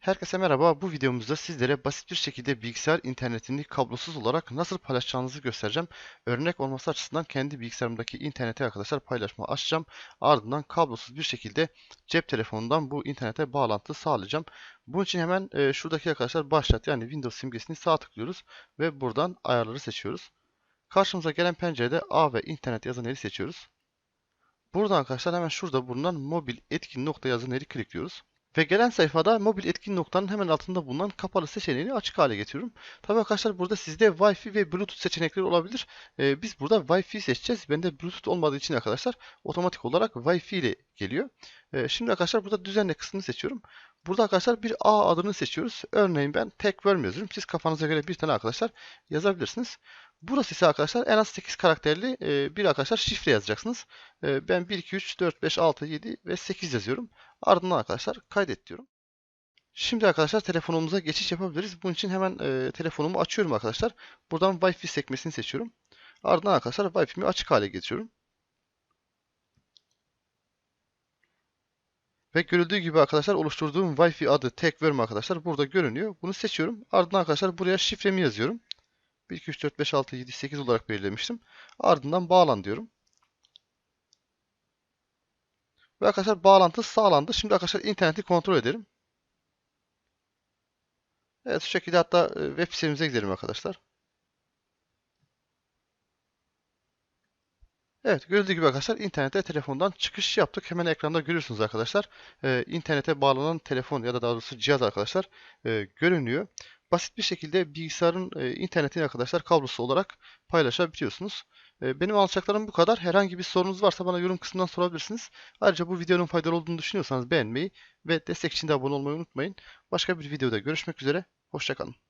Herkese merhaba. Bu videomuzda sizlere basit bir şekilde bilgisayar internetini kablosuz olarak nasıl paylaşacağınızı göstereceğim. Örnek olması açısından kendi bilgisayarımdaki internete arkadaşlar paylaşma açacağım. Ardından kablosuz bir şekilde cep telefonundan bu internete bağlantı sağlayacağım. Bunun için hemen e, şuradaki arkadaşlar başlat yani Windows simgesini sağ tıklıyoruz ve buradan ayarları seçiyoruz. Karşımıza gelen pencerede A ve internet yazan yeri seçiyoruz. Buradan arkadaşlar hemen şurada bulunan mobil etkin nokta yazan yeri klikliyoruz. Ve gelen sayfada mobil etkin noktanın hemen altında bulunan kapalı seçeneğini açık hale getiriyorum. Tabii arkadaşlar burada sizde Wi-Fi ve Bluetooth seçenekleri olabilir. Ee, biz burada Wi-Fi seçeceğiz. Bende Bluetooth olmadığı için arkadaşlar otomatik olarak Wi-Fi ile geliyor. Ee, şimdi arkadaşlar burada düzenle kısmını seçiyorum. Burada arkadaşlar bir A adını seçiyoruz. Örneğin ben tek worm yazıyorum. Siz kafanıza göre bir tane arkadaşlar yazabilirsiniz. Burası ise arkadaşlar en az 8 karakterli e, bir arkadaşlar şifre yazacaksınız. E, ben 1, 2, 3, 4, 5, 6, 7 ve 8 yazıyorum. Ardından arkadaşlar kaydet diyorum. Şimdi arkadaşlar telefonumuza geçiş yapabiliriz. Bunun için hemen e, telefonumu açıyorum arkadaşlar. Buradan Wi-Fi sekmesini seçiyorum. Ardından arkadaşlar Wi-Fi'mi açık hale getiriyorum. Ve görüldüğü gibi arkadaşlar oluşturduğum Wi-Fi adı TechWorm arkadaşlar burada görünüyor. Bunu seçiyorum. Ardından arkadaşlar buraya şifremi yazıyorum. 1, 2, 3, 4, 5, 6, 7, 8 olarak belirlemiştim. Ardından bağlan diyorum. Ve arkadaşlar bağlantı sağlandı. Şimdi arkadaşlar interneti kontrol edelim. Evet şu şekilde hatta e, web sitemize gidelim arkadaşlar. Evet gördüğü gibi arkadaşlar internete telefondan çıkış yaptık. Hemen ekranda görüyorsunuz arkadaşlar. Ee, internete bağlanan telefon ya da daha doğrusu cihaz arkadaşlar e, görünüyor. Basit bir şekilde bilgisayarın e, internetini arkadaşlar kablosu olarak paylaşabiliyorsunuz. E, benim alacaklarım bu kadar. Herhangi bir sorunuz varsa bana yorum kısmından sorabilirsiniz. Ayrıca bu videonun faydalı olduğunu düşünüyorsanız beğenmeyi ve destek için de abone olmayı unutmayın. Başka bir videoda görüşmek üzere. Hoşçakalın.